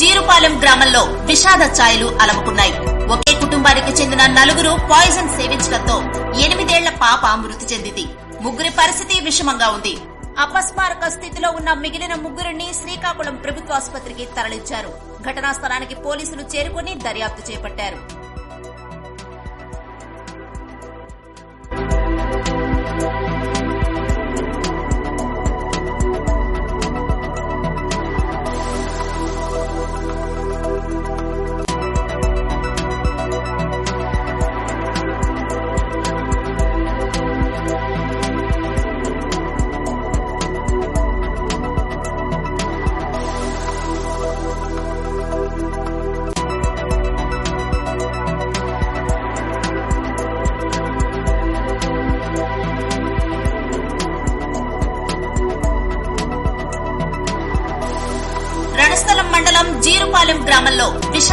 జీరుపాలెం గ్రామంలో విషాద ఛాయలు అలముకున్నాయి. ఒకే కుటుంబానికి చెందిన నలుగురు పాయిజన్ సేవించడంతో ఎనిమిదేళ్ళ పాప మృతి చెందింది. ముగ్గురి పరిస్థితి విషమంగా ఉంది. అపస్మారక స్థితిలో ఉన్న మిగిలిన ముగ్గురిని శ్రీకాకుళం ప్రభుత్వాసుపత్రికి తరలించారు. ఘటనా స్థలానికి పోలీసులు చేరుకుని దర్యాప్తు చేపట్టారు.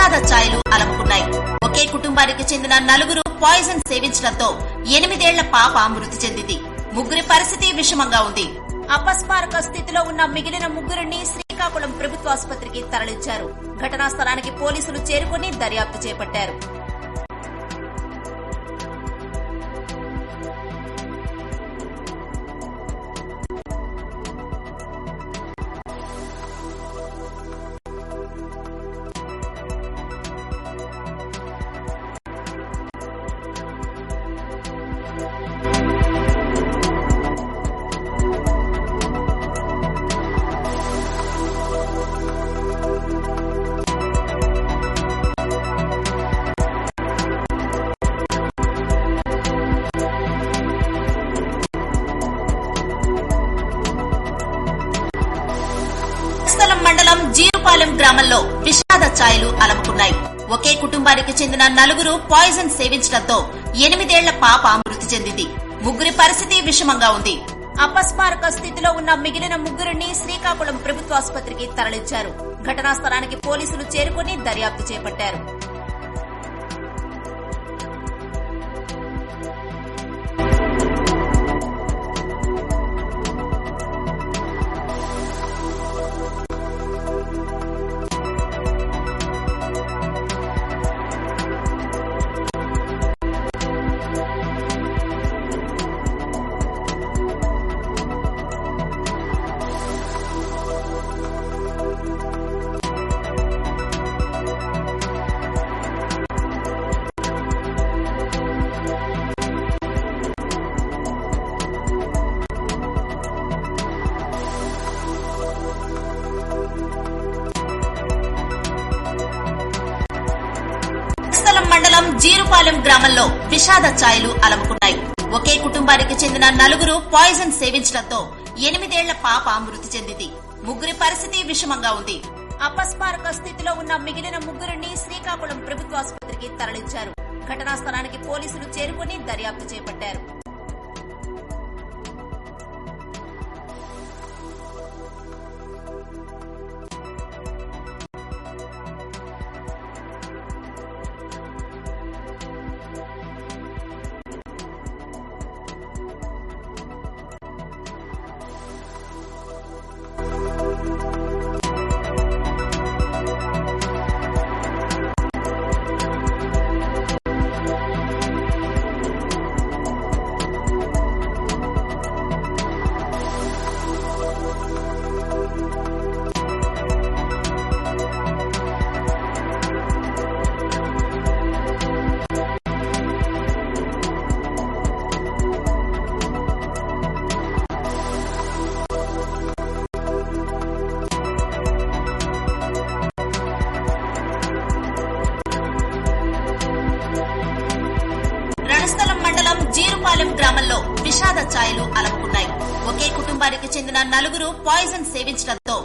విషాద ఛాయలు అలముకున్నాయి. ఒకే కుటుంబానికి చెందిన నలుగురు పాయిజన్ సేవించడంతో ఎనిమిదేళ్ళ పాప మృతి చెందింది. ముగ్గురి పరిస్థితి విషమంగా ఉంది. అపస్మారక స్థితిలో ఉన్న మిగిలిన ముగ్గురిని శ్రీకాకుళం ప్రభుత్వాసుపత్రికి తరలించారు. ఘటనా స్థలానికి పోలీసులు చేరుకుని దర్యాప్తు చేపట్టారు. జీరుపాలెం గ్రామంలో విషాద ఛాయలు అలముకున్నాయి. ఒకే కుటుంబానికి చెందిన నలుగురు పాయిజన్ సేవించడంతో ఎనిమిదేళ్ళ పాప మృతి చెందింది. ముగ్గురి పరిస్థితి విషమంగా ఉంది. అపస్మారక స్థితిలో ఉన్న మిగిలిన ముగ్గురిని శ్రీకాకుళం ప్రభుత్వాసుపత్రికి తరలించారు. ఘటనా స్థలానికి పోలీసులు చేరుకుని దర్యాప్తు చేపట్టారు. జీరుపాలెం గ్రామంలో విషాద ఛాయలు అలముకున్నాయి. ఒకే కుటుంబానికి చెందిన నలుగురు పాయిజన్ సేవించడంతో ఎనిమిదేళ్ళ పాప మృతి చెందింది. ముగ్గురి పరిస్థితి విషమంగా ఉంది. అపస్మారక స్థితిలో ఉన్న మిగిలిన ముగ్గురిని శ్రీకాకుళం ప్రభుత్వాసుపత్రికి తరలించారు. ఘటనా స్థలానికి పోలీసులు చేరుకుని దర్యాప్తు చేపట్టారు. జీరుపాలెం గ్రామంలో విషాద ఛాయలు అలముకున్నాయి. ఒకే కుటుంబానికి చెందిన నలుగురు పాయిజన్ సేవించడంతో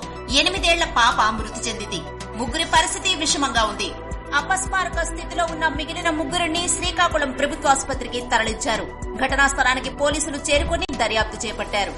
ఎనిమిదేళ్ళ పాప మృతి చెందింది. ముగ్గురి పరిస్థితి విషమంగా ఉంది. అపస్మారక స్థితిలో ఉన్న మిగిలిన ముగ్గురిని శ్రీకాకుళం ప్రభుత్వాసుపత్రికి తరలించారు. ఘటనా స్థలానికి పోలీసులు చేరుకుని దర్యాప్తు చేపట్టారు.